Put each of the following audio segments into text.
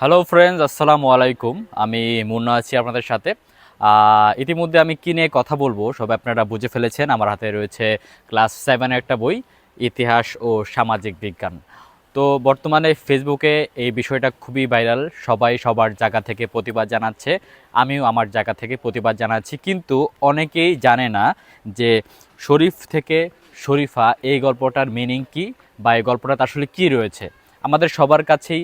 Hello friends আসসালামু আলাইকুম আমি মুন্না আছি আপনাদের সাথে। ইতিমধ্যে আমি কি নিয়ে কথা বলব, সব আপনারা বুঝে ফেলেছেন। আমার হাতে রয়েছে ক্লাস সেভেনের একটা বই, ইতিহাস ও সামাজিক বিজ্ঞান। তো বর্তমানে ফেসবুকে এই বিষয়টা খুবই ভাইরাল। সবাই সবার জায়গা থেকে প্রতিবাদ জানাচ্ছে। আমিও আমার জায়গা থেকে প্রতিবাদ জানাচ্ছি। কিন্তু অনেকেই জানে না যে শরীফ থেকে শরীফা এই গল্পটার মিনিং কি বা এই গল্পটাতে আসলে কি রয়েছে। আমাদের সবার কাছেই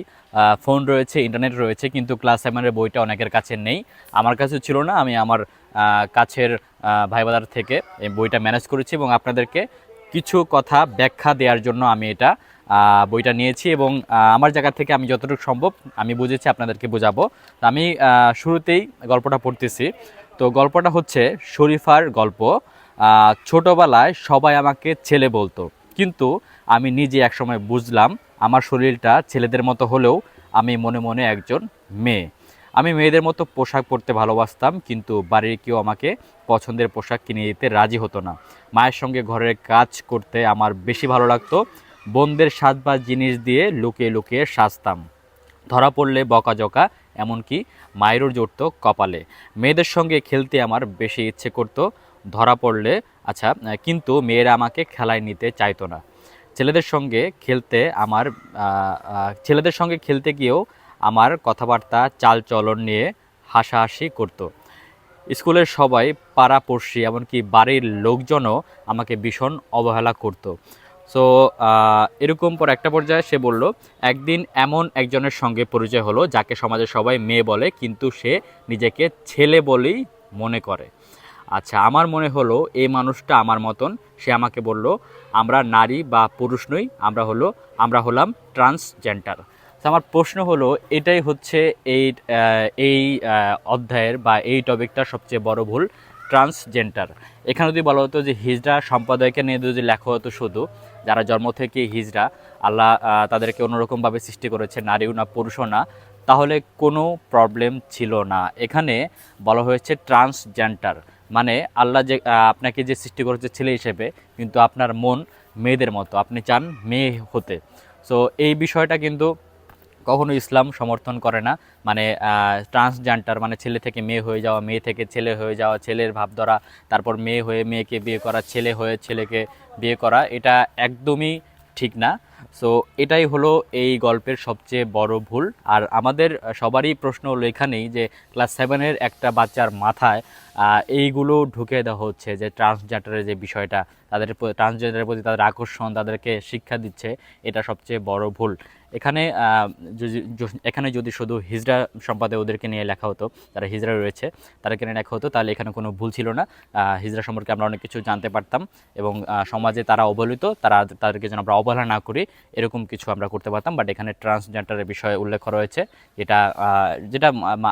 ফোন রয়েছে ইন্টারনেট রয়েছে কিন্তু ক্লাস সেভেনের বইটা অনেকের কাছে নেই। আমার কাছে ছিল না আমি আমার কাছের আহ, ভাই বাজার থেকে এই বইটা ম্যানেজ করেছি এবং আপনাদেরকে কিছু কথা ব্যাখ্যা দেওয়ার জন্য আমি এটা বইটা নিয়েছি এবং আমার জায়গা থেকে আমি যতটুকু সম্ভব আমি বুঝেছি আপনাদেরকে বোঝাবো। তো আমি শুরুতেই গল্পটা পড়তেছি। তো গল্পটা হচ্ছে শরীফার গল্প। ছোটবেলায় সবাই আমাকে ছেলে বলতো কিন্তু আমি নিজে একসময় বুঝলাম আমার শরীরটা ছেলেদের মতো হলেও আমি মনে মনে একজন মেয়ে। আমি মেয়েদের মতো পোশাক পরতে ভালোবাসতাম, কিন্তু বাড়ির কেউ আমাকে পছন্দের পোশাক কিনে দিতে রাজি হতো না। মায়ের সঙ্গে ঘরের কাজ করতে আমার বেশি ভালো লাগতো। বোনদের সাজবাজ জিনিস দিয়ে লুকিয়ে লুকিয়ে সাজতাম। ধরা পড়লে বকাঝকা, এমনকি মায়েরও জড়ত কপালে। মেয়েদের সঙ্গে খেলতে আমার বেশি ইচ্ছে করতো। ধরা পড়লে আচ্ছা কিন্তু মেয়েরা আমাকে খেলায় নিতে চাইতো না। ছেলেদের সঙ্গে খেলতে আমার ছেলেদের সঙ্গে খেলতে গিয়েও আমার কথাবার্তা চাল চলন নিয়ে হাসাহাসি করতো। স্কুলের সবাই পাড়া পড়শি এমনকি বাড়ির লোকজনও আমাকে ভীষণ অবহেলা করতো। সো এরকম পর একটা পর্যায়ে সে বলল, একদিন এমন একজনের সঙ্গে পরিচয় হলো, যাকে সমাজে সবাই মেয়ে বলে, কিন্তু সে নিজেকে ছেলে বলেই মনে করে। আচ্ছা আমার মনে হলো এই মানুষটা আমার মতন। সে আমাকে বলল, আমরা নারী বা পুরুষ নই, আমরা হলো, আমরা হলাম ট্রান্সজেন্ডার তো আমার প্রশ্ন হলো, এটাই হচ্ছে এই এই অধ্যায়ের বা এই টপিকটার সবচেয়ে বড় ভুল ট্রান্সজেন্ডার এখানে যদি বলা হতো যে হিজড়া সম্প্রদায়কে নিয়ে যদি লেখা হতো শুধু, যারা জন্ম থেকে হিজড়া আল্লাহ তাদেরকে অন্যরকমভাবে সৃষ্টি করেছে, নারীও না, পুরুষও না, তাহলে কোনো প্রবলেম ছিল না। এখানে বলা হয়েছে ট্রান্সজেন্ডার মানে আল্লাহ যে আপনাকে যে সৃষ্টি করেছে ছেলে হিসেবে, কিন্তু আপনার মন মেয়েদের মতো। আপনি চান মেয়ে হতে। সো এই বিষয়টা কিন্তু কখনো ইসলাম সমর্থন করে না। মানে ট্রান্সজেন্ডার মানে ছেলে থেকে মেয়ে হয়ে যাওয়া, মেয়ে থেকে ছেলে হয়ে যাওয়া, ছেলের ভাব ধরা তারপর মেয়ে হয়ে মেয়েকে বিয়ে করা, ছেলে হয়ে ছেলেকে বিয়ে করা, এটা একদমই ঠিক না। সো এটাই হলো এই গল্পের সবচেয়ে বড় ভুল। আর আমাদের সবারই প্রশ্ন হলো এখানেই যে, ক্লাস সেভেনের একটা বাচ্চার মাথায় এইগুলো ঢুকে দেওয়া হচ্ছে যে ট্রান্সজেন্ডারের যে বিষয়টা, তাদের ট্রান্সজেন্ডারের প্রতি তাদের আকর্ষণ, তাদেরকে শিক্ষা দিচ্ছে, এটা সবচেয়ে বড় ভুল। এখানে এখানে যদি শুধু হিজরা সম্পাদে ওদেরকে নিয়ে লেখা হতো, তারা হিজরা রয়েছে তাদেরকে নিয়ে লেখা হতো, তাহলে এখানে কোনো ভুল ছিল না। হিজরা সম্পর্কে আমরা অনেক কিছু জানতে পারতাম এবং সমাজে তারা অবহেলিত, তারা তাদেরকে যেন আমরা অবহেলা না করি, এরকম কিছু আমরা করতে পারতাম। বাট এখানে ট্রান্সজেন্ডারের বিষয়ে উল্লেখ করা হয়েছে এটা যেটা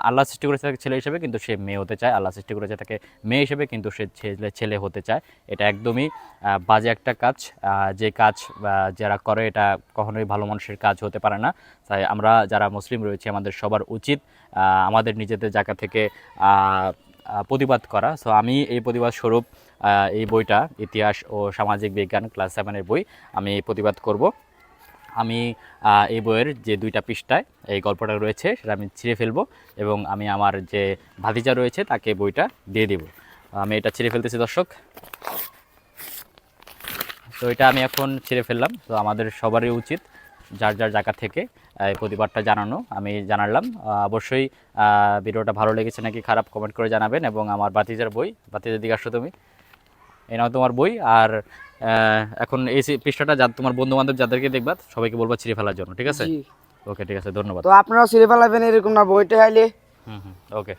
আল্লাহ সৃষ্টি করেছে তাকে ছেলে হিসেবে, কিন্তু সে মেয়ে হতে চায়। আল্লাহ সৃষ্টি করেছে তাকে মেয়ে হিসেবে, কিন্তু সে ছেলে ছেলে হতে চায়। এটা একদমই বাজে একটা কাজ। যে কাজ যারা করে, এটা কখনোই ভালো মানুষের কাজ হতে পারে না। তাই আমরা যারা মুসলিম রয়েছে, আমাদের সবার উচিত আমাদের নিজেদের জায়গা থেকে প্রতিবাদ করা। সো আমি এই প্রতিবাদ স্বরূপ এই বইটা, ইতিহাস ও সামাজিক বিজ্ঞান ক্লাস সেভেনের বই, আমি প্রতিবাদ করব। আমি এই বইয়ের যে দুইটা পৃষ্ঠায় এই গল্পটা রয়েছে, সেটা আমি ছিঁড়ে ফেলব এবং আমি আমার যে ভাতিজা রয়েছে, তাকে বইটা দিয়ে দেব। আমি এটা ছিঁড়ে ফেলতেছি, দর্শক। তো, এটা আমি এখন ছিঁড়ে ফেললাম। তো, আমাদের সবারই উচিত যার যার জায়গা থেকে এই প্রতিবাদটা জানানো আমি জানালাম। অবশ্যই ভিডিওটা ভালো লেগেছে নাকি খারাপ কমেন্ট করে জানাবেন এবং আমার বাতিজার বই বাতিজার দিকে আসো তুমি? এই নাও তোমার বই আর এখন এই পৃষ্ঠাটা যা তোমার বন্ধু বান্ধব যাদেরকে দেখবা সবাইকে বলবা ছিঁড়ে ফেলার জন্য ঠিক আছে? ওকে ঠিক আছে ধন্যবাদ। তো আপনারা সিরে ফেলাবেন এরকম না বইটা আইলে হুম হুম ওকে